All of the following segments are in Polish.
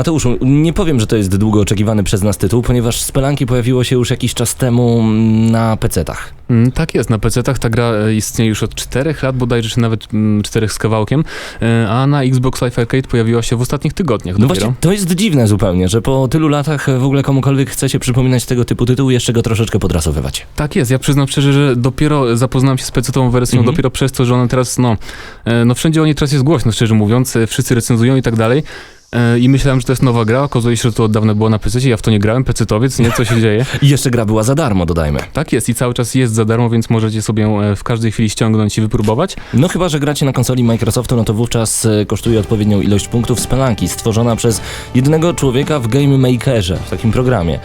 Mateuszu, nie powiem, że to jest długo oczekiwany przez nas tytuł, ponieważ Spelanki pojawiło się już jakiś czas temu na PC-tach. Mm, Tak jest, na PC-tach ta gra e, istnieje już od 4 lat bodajże, czy nawet 4 z kawałkiem, e, a na Xbox Live Arcade pojawiła się w ostatnich tygodniach No dopiero. właśnie, to jest dziwne zupełnie, że po tylu latach w ogóle komukolwiek chce się przypominać tego typu tytuł i jeszcze go troszeczkę podrasowywać. Tak jest, ja przyznam szczerze, że dopiero zapoznałem się z PC-tową wersją, Mhm. dopiero przez to, że ona teraz, no, e, no wszędzie o niej teraz jest głośno, szczerze mówiąc, wszyscy recenzują i tak dalej. E, I myślałem, że to jest nowa gra, okazuje się, że to od dawna było na PC, ja w to nie grałem, PC-towiec, nie, co się dzieje. I jeszcze gra była za darmo, dodajmy. Tak jest i cały czas jest za darmo, więc możecie sobie e, w każdej chwili ściągnąć i wypróbować. No chyba, że gracie na konsoli Microsoftu, no to wówczas e, kosztuje odpowiednią ilość punktów Spelanki, stworzona przez jednego człowieka w Game Makerze, w takim programie.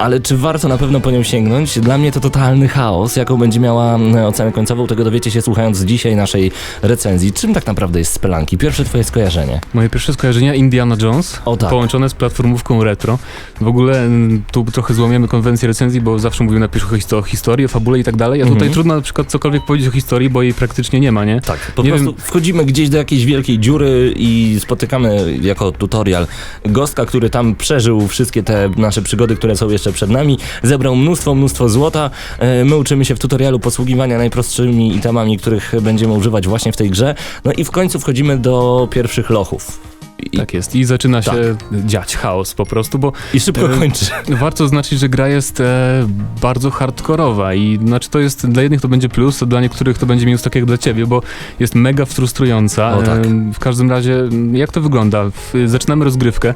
Ale czy warto na pewno po nią sięgnąć? Dla mnie to totalny chaos. Jaką będzie miała e, ocenę końcową, tego dowiecie się słuchając dzisiaj naszej recenzji. Czym tak naprawdę jest Spelanki? Pierwsze twoje skojarzenie. Moje pierwsze skojarzenia Indiana Jones, O tak. połączone z platformówką retro. W ogóle tu trochę złamiemy konwencję recenzji, bo zawsze mówimy na pierwszych o historii, o fabule i tak dalej, a tutaj Mhm. trudno na przykład cokolwiek powiedzieć o historii, bo jej praktycznie nie ma, nie? Tak, po Nie prostu wiem- wchodzimy gdzieś do jakiejś wielkiej dziury i spotykamy jako tutorial gostka, który tam przeżył wszystkie te nasze przygody, które są jeszcze przed nami, zebrał mnóstwo, mnóstwo złota. E, My uczymy się w tutorialu posługiwania najprostszymi itemami, których będziemy używać właśnie w tej grze. No i w końcu wchodzimy do pierwszych lochów. I, Tak jest. I zaczyna się Tak. dziać chaos po prostu, bo i szybko E, kończy. warto zaznaczyć, że gra jest e, bardzo hardkorowa i znaczy to jest dla jednych to będzie plus, a dla niektórych to będzie minus tak jak dla ciebie, bo jest mega frustrująca. O, tak. E, w każdym razie, m, jak to wygląda? Zaczynamy rozgrywkę. E,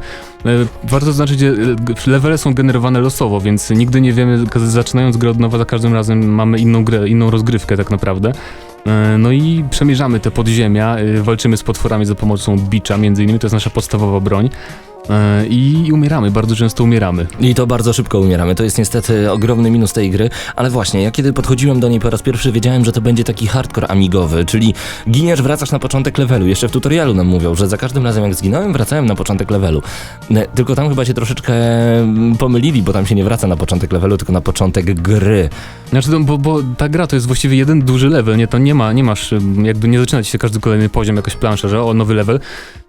warto zaznaczyć, że e, levele są generowane losowo, więc nigdy nie wiemy, zaczynając grę od nowa, za każdym razem mamy inną grę, inną rozgrywkę tak naprawdę. E, No i przemierzamy te podziemia, e, walczymy z potworami za pomocą bicza, między innymi, to jest nasza podstawowa broń. E, I umieramy, bardzo często umieramy. I to bardzo szybko umieramy. To jest niestety ogromny minus tej gry, ale właśnie, ja kiedy podchodziłem do niej po raz pierwszy, wiedziałem, że to będzie taki hardcore amigowy, czyli giniesz, wracasz na początek levelu. Jeszcze w tutorialu nam mówią, że za każdym razem jak zginąłem, wracałem na początek levelu. Tylko tam chyba się troszeczkę mm, pomylili, bo tam się nie wraca na początek levelu, tylko na początek gry. Znaczy, no, bo, bo ta gra to jest właściwie jeden duży level, nie? To nie ma, nie masz, ym, jakby nie zaczyna ci się każdy kolejny poziom, jakoś plansza, że o, nowy level,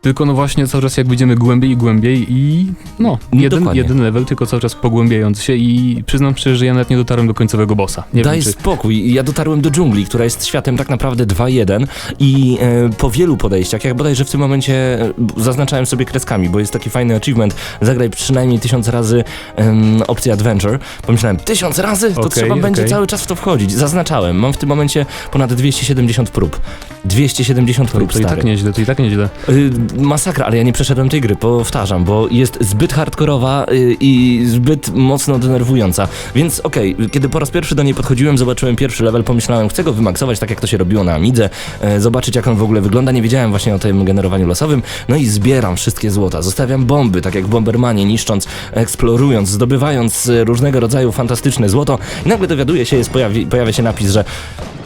tylko no właśnie cały czas jak będziemy głębiej i głębiej i no, jeden, dokładnie. jeden level, tylko cały czas pogłębiając się i przyznam szczerze, że ja nawet nie dotarłem do końcowego bossa. Nie Daj wiem, czy... spokój. Ja dotarłem do dżungli, która jest światem tak naprawdę 2.1 i e, po wielu podejściach, jak bodajże w tym momencie e, zaznaczałem sobie kreskami, bo jest taki fajny achievement, zagraj przynajmniej tysiąc razy em, opcję Adventure. Pomyślałem, tysiąc razy? To Okej, trzeba będzie okej. cały czas w to wchodzić. Zaznaczałem. Mam w tym momencie ponad 270 prób. 270 To, prób, to i stary. tak nieźle, to i tak nieźle. Y, masakra, ale ja nie przeszedłem tej gry, powtarzam, bo jest zbyt hardkorowa y, i zbyt mocno denerwująca. Więc okej, kiedy po raz pierwszy do niej podchodziłem, zobaczyłem pierwszy level, pomyślałem, chcę go wymaksować tak jak to się robiło na Amidze, e, zobaczyć jak on w ogóle wygląda, nie wiedziałem właśnie o tym generowaniu losowym, no i zbieram wszystkie złota, zostawiam bomby, tak jak w Bombermanie, niszcząc, eksplorując, zdobywając e, różnego rodzaju fantastyczne złoto. I nagle dowiaduję się, jest, pojawi, pojawia się napis, że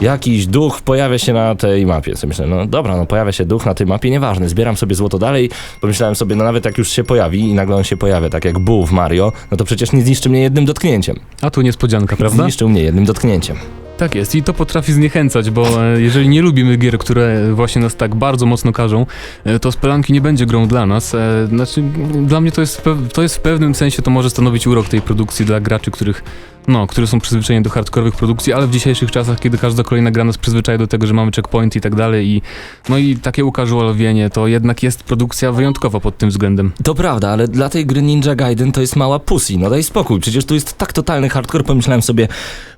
jakiś duch pojawia się na tej mapie. Co myślę, no dobra, no pojawia się duch na tej mapie, nieważne, zbieram sobie złoto dalej. Pomyślałem sobie, no nawet jak już się pojawi i nagle on się pojawia, tak jak Boo w Mario, no to przecież nie zniszczy mnie jednym dotknięciem. A tu niespodzianka, prawda? Zniszczył mnie jednym dotknięciem. Tak jest i to potrafi zniechęcać, bo e, jeżeli nie lubimy gier, które właśnie nas tak bardzo mocno karzą, e, to Spelanki nie będzie grą dla nas. E, Znaczy, dla mnie to jest, to jest w pewnym sensie, to może stanowić urok tej produkcji dla graczy, których, no, którzy są przyzwyczajeni do hardkorowych produkcji, ale w dzisiejszych czasach, kiedy każda kolejna gra nas przyzwyczaja do tego, że mamy checkpoint i tak dalej i no i takie ucasualowienie, to jednak jest produkcja wyjątkowa pod tym względem. To prawda, ale dla tej gry Ninja Gaiden to jest mała pussy, no daj spokój, przecież tu jest tak totalny hardcore, pomyślałem sobie,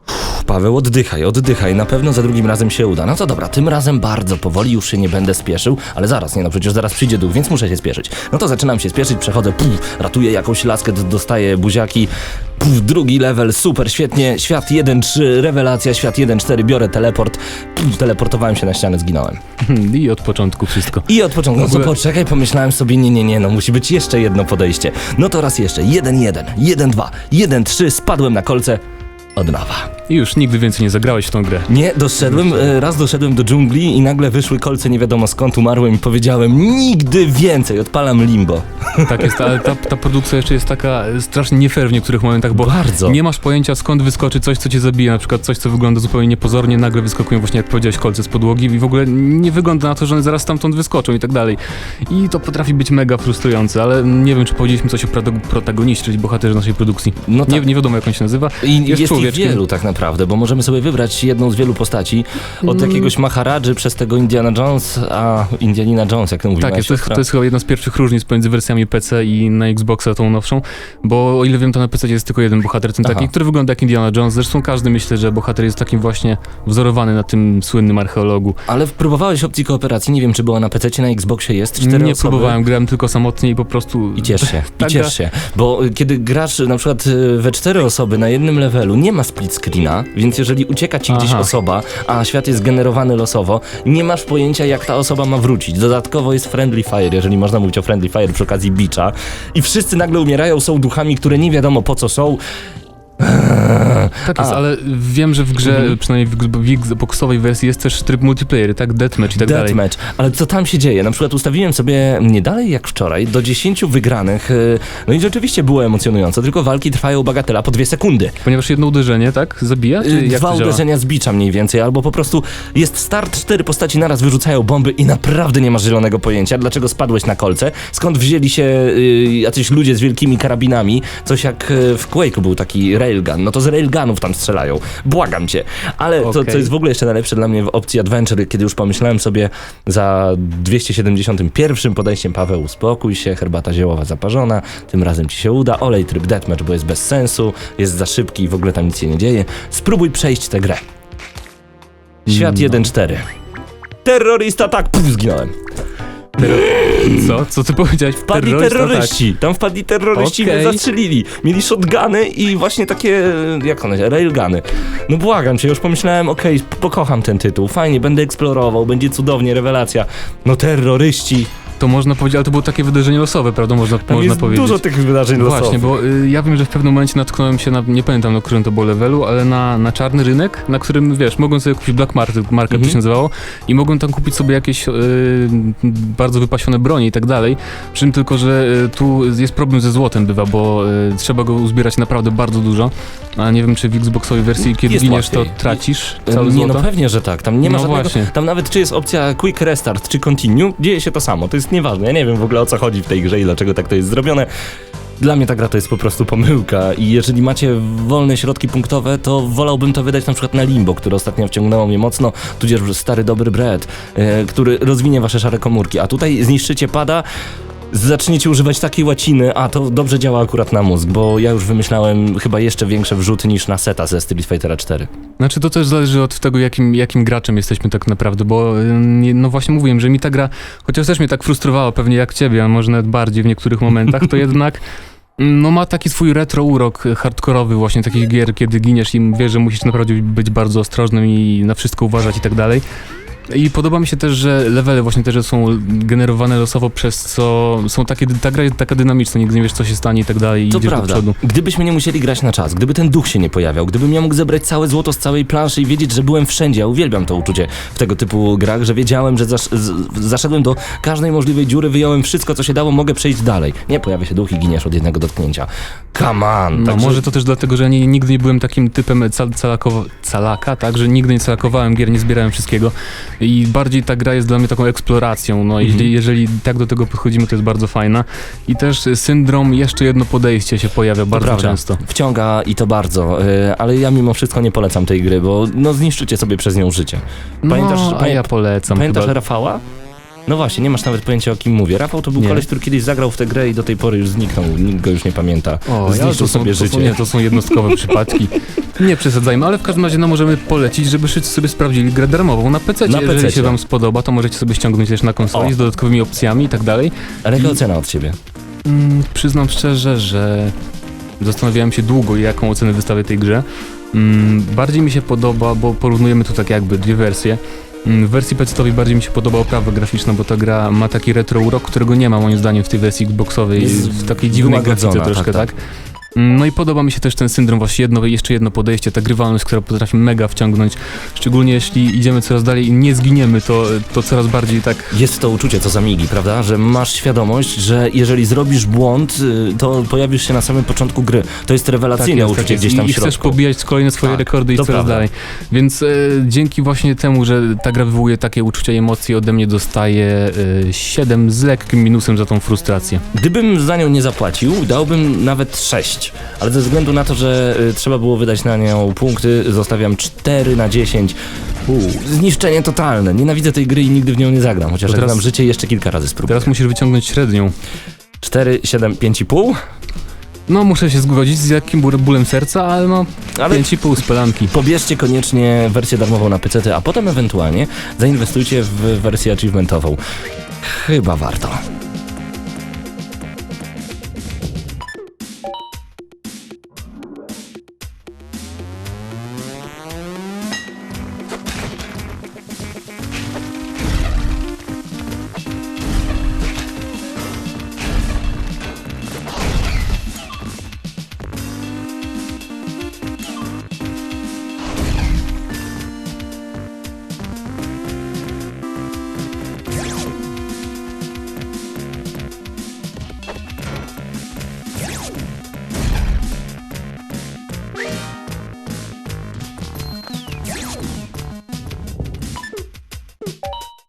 uff, Paweł, oddychaj, oddychaj, na pewno za drugim razem się uda. No to dobra, tym razem bardzo powoli, już się nie będę spieszył, ale zaraz, nie no, przecież zaraz przyjdzie duch, więc muszę się spieszyć. No to zaczynam się spieszyć, przechodzę, puf, ratuję jakąś laskę, dostaję buziaki, puf, drugi level, super, świetnie, świat 1.3, rewelacja, świat 1.4, biorę teleport, puf, teleportowałem się na ścianę, zginąłem. I od początku wszystko. I od początku, no to poczekaj, pomyślałem sobie, nie, nie, nie, no musi być jeszcze jedno podejście. No to raz jeszcze, 1-1, 1-2, 1-3, spadłem na kolce, od nowa. I już nigdy więcej nie zagrałeś w tą grę. Nie, doszedłem, e, raz doszedłem do dżungli i nagle wyszły kolce nie wiadomo skąd, umarłem i powiedziałem nigdy więcej, odpalam limbo. Tak jest, ale ta, ta produkcja jeszcze jest taka strasznie nie fair w niektórych momentach, bo Bardzo. nie masz pojęcia skąd wyskoczy coś, co cię zabije, na przykład coś, co wygląda zupełnie niepozornie, nagle wyskakują właśnie, jak powiedziałeś, kolce z podłogi i w ogóle nie wygląda na to, że one zaraz stamtąd wyskoczą i tak dalej. I to potrafi być mega frustrujące, ale nie wiem, czy powiedzieliśmy coś o proto- protagoniście, czyli bohaterze naszej produkcji. No tak. Nie, nie wiadomo, jak on się nazywa. I jest, jest ich człowieczkiem. wielu tak naprawdę, bo możemy sobie wybrać jedną z wielu postaci. Od Mm. jakiegoś Maharadży przez tego Indiana Jones, a Indianina Jones, jak to mówi Tak, jest, to, jest, to jest chyba jedna z pierwszych różnic pomiędzy wersjami PC i na Xboxa tą nowszą, bo o ile wiem, to na PC jest tylko jeden bohater, ten Aha. taki, który wygląda jak Indiana Jones. Zresztą każdy myślę, że bohater jest takim właśnie wzorowany na tym słynnym archeologu. Ale próbowałeś opcji kooperacji, nie wiem czy była na PC, na Xboxie jest, cztery Nie osoby. próbowałem, grałem tylko samotnie i po prostu... I ciesz się, i ciesz się, bo kiedy grasz na przykład y, we cztery osoby na jednym levelu, nie ma split screena, więc jeżeli ucieka ci gdzieś Aha. osoba, a świat jest generowany losowo, nie masz pojęcia jak ta osoba ma wrócić. Dodatkowo jest friendly fire, jeżeli można mówić o friendly fire przy okazji bicza i wszyscy nagle umierają, są duchami, które nie wiadomo po co są. Tak jest, A. ale wiem, że w grze, Mhm. przynajmniej w, w Xboxowej wersji jest też tryb multiplayer, tak? Deathmatch i tak dalej. Deathmatch. Ale co tam się dzieje? Na przykład ustawiłem sobie nie dalej jak wczoraj do 10 wygranych. y, No i rzeczywiście było emocjonująco, tylko walki trwają bagatela po dwie sekundy. Ponieważ jedno uderzenie, tak? Zabija? Czy Y, jak Dwa uderzenia z bicza mniej więcej, albo po prostu jest start, cztery postaci naraz wyrzucają bomby i naprawdę nie masz zielonego pojęcia, dlaczego spadłeś na kolce, skąd wzięli się y, jacyś ludzie z wielkimi karabinami, coś jak y, w Quake'u był taki railgun, no to z railgunów tam strzelają, błagam cię. Ale to, Okej. co jest w ogóle jeszcze najlepsze dla mnie w opcji Adventure, kiedy już pomyślałem sobie za 271 podejściem Paweł, uspokój się, herbata ziołowa zaparzona, tym razem ci się uda, olej tryb deathmatch, bo jest bez sensu, jest za szybki i w ogóle tam nic się nie dzieje. Spróbuj przejść tę grę. Świat No. 1-4. Terrorysta, tak, puf, zginąłem. Co? Co ty powiedziałeś? Wpadli Terrorysta, tak. terroryści, tam wpadli terroryści i mnie zastrzelili. Mieli shotguny i właśnie takie, jak one się, railguny. No błagam cię, już pomyślałem, okej, pokocham ten tytuł, fajnie, będę eksplorował, będzie cudownie, rewelacja. No terroryści, To można powiedzieć, ale to było takie wydarzenie losowe, prawda? Można, tam można jest powiedzieć. dużo tych wydarzeń losowych. Właśnie, bo y, ja wiem, że w pewnym momencie natknąłem się na, nie pamiętam na którym to było levelu, ale na, na czarny rynek, na którym, wiesz, mogłem sobie kupić Black Market, market to Mhm. się nazywało, i mogłem tam kupić sobie jakieś y, bardzo wypasione bronie i tak dalej, przy czym tylko, że y, tu jest problem ze złotem bywa, bo y, trzeba go uzbierać naprawdę bardzo dużo, a nie wiem, czy w Xboxowej wersji, kiedy Jest giniesz, to tracisz E, całe Nie, złoto? no pewnie, że tak. Tam nie ma No żadnego. właśnie. Tam nawet czy jest opcja quick restart, czy continue, dzieje się to samo. To jest nieważne. Ja nie wiem w ogóle o co chodzi w tej grze i dlaczego tak to jest zrobione. Dla mnie ta gra to jest po prostu pomyłka i jeżeli macie wolne środki punktowe, to wolałbym to wydać na przykład na Limbo, które ostatnio wciągnęło mnie mocno, tudzież stary dobry bread, e, który rozwinie wasze szare komórki, a tutaj zniszczycie pada, zaczniecie używać takiej łaciny, a to dobrze działa akurat na mózg, bo ja już wymyślałem chyba jeszcze większe wrzuty niż na seta ze Street Fightera 4. Znaczy to też zależy od tego, jakim, jakim graczem jesteśmy tak naprawdę, bo y, no właśnie mówiłem, że mi ta gra, chociaż też mnie tak frustrowała pewnie jak ciebie, a może nawet bardziej w niektórych momentach, to jednak no ma taki swój retro urok hardkorowy właśnie takich gier, kiedy giniesz i wiesz, że musisz naprawdę być bardzo ostrożnym i na wszystko uważać i tak dalej. I podoba mi się też, że levele właśnie też są generowane losowo, przez co są takie, ta gra jest taka dynamiczna, nigdy nie wiesz co się stanie i tak dalej i To idziesz do prawda. przodu. Gdybyśmy nie musieli grać na czas, gdyby ten duch się nie pojawiał, gdybym ja mógł zebrać całe złoto z całej planszy i wiedzieć, że byłem wszędzie, ja uwielbiam to uczucie w tego typu grach, że wiedziałem, że zasz, z, zaszedłem do każdej możliwej dziury, wyjąłem wszystko, co się dało, mogę przejść dalej. Nie pojawia się duch i giniesz od jednego dotknięcia. Come on! No Także- może to też dlatego, że ja nie, nigdy nie byłem takim typem cal, calaka, tak, że nigdy nie calakowałem gier, nie zbierałem wszystkiego i bardziej ta gra jest dla mnie taką eksploracją, no Mhm. jeżeli, jeżeli tak do tego podchodzimy, to jest bardzo fajna i też y, syndrom, jeszcze jedno podejście się pojawia bardzo prawda. często. Wciąga i to bardzo, yy, ale ja mimo wszystko nie polecam tej gry, bo no zniszczycie sobie przez nią życie. Pamiętasz- no, a ja polecam Pamiętasz chyba. Rafała? No właśnie, nie masz nawet pojęcia o kim mówię. Rafał to był Nie. koleś, który kiedyś zagrał w tę grę i do tej pory już zniknął, nikt go już nie pamięta. O, ja, Zniszczył to, są, sobie to, są, życie. nie, to są jednostkowe przypadki. Nie przesadzajmy, ale w każdym razie no, możemy polecić, żeby wszyscy sobie sprawdzili grę darmową na PC. Na Jeżeli PC-cie. się wam spodoba, to możecie sobie ściągnąć też na konsoli O. z dodatkowymi opcjami i tak dalej. Ale jaka I- ocena od ciebie? Mm, przyznam szczerze, że zastanawiałem się długo, jaką ocenę wystawię tej grze. Mm, bardziej mi się podoba, bo porównujemy tu tak jakby dwie wersje. Mm, W wersji PC-owej bardziej mi się podoba oprawa graficzna, bo ta gra ma taki retro urok, którego nie ma moim zdaniem w tej wersji Xboxowej, Jest w takiej dziwnej grafice troszkę, tak, tak? No i podoba mi się też ten syndrom, właśnie jedno, jeszcze jedno podejście, ta grywalność, która potrafi mega wciągnąć. Szczególnie jeśli idziemy coraz dalej i nie zginiemy, to, to coraz bardziej tak Jest to uczucie, co za migi, prawda? Że masz świadomość, że jeżeli zrobisz błąd, y, to pojawisz się na samym początku gry. To jest rewelacyjne jest, uczucie jest. gdzieś tam I, w I chcesz środku. pobijać kolejne swoje Tak, rekordy i coraz prawda. dalej. Więc e, dzięki właśnie temu, że ta gra wywołuje takie uczucia i emocje, ode mnie dostaje e, 7 z lekkim minusem za tą frustrację. Gdybym za nią nie zapłacił, dałbym nawet 6. Ale ze względu na to, że y, trzeba było wydać na nią punkty, zostawiam 4 na 10. Uu, zniszczenie totalne. Nienawidzę tej gry i nigdy w nią nie zagram. Chociaż To jak teraz- mam życie, jeszcze kilka razy spróbuję. Teraz musisz wyciągnąć średnią. 4, 7, 5,5. No, muszę się zgodzić z jakim ból- bólem serca, ale no, Ale 5,5 z pelanki. pobierzcie koniecznie wersję darmową na PC, a potem ewentualnie zainwestujcie w wersję achievementową. Chyba warto.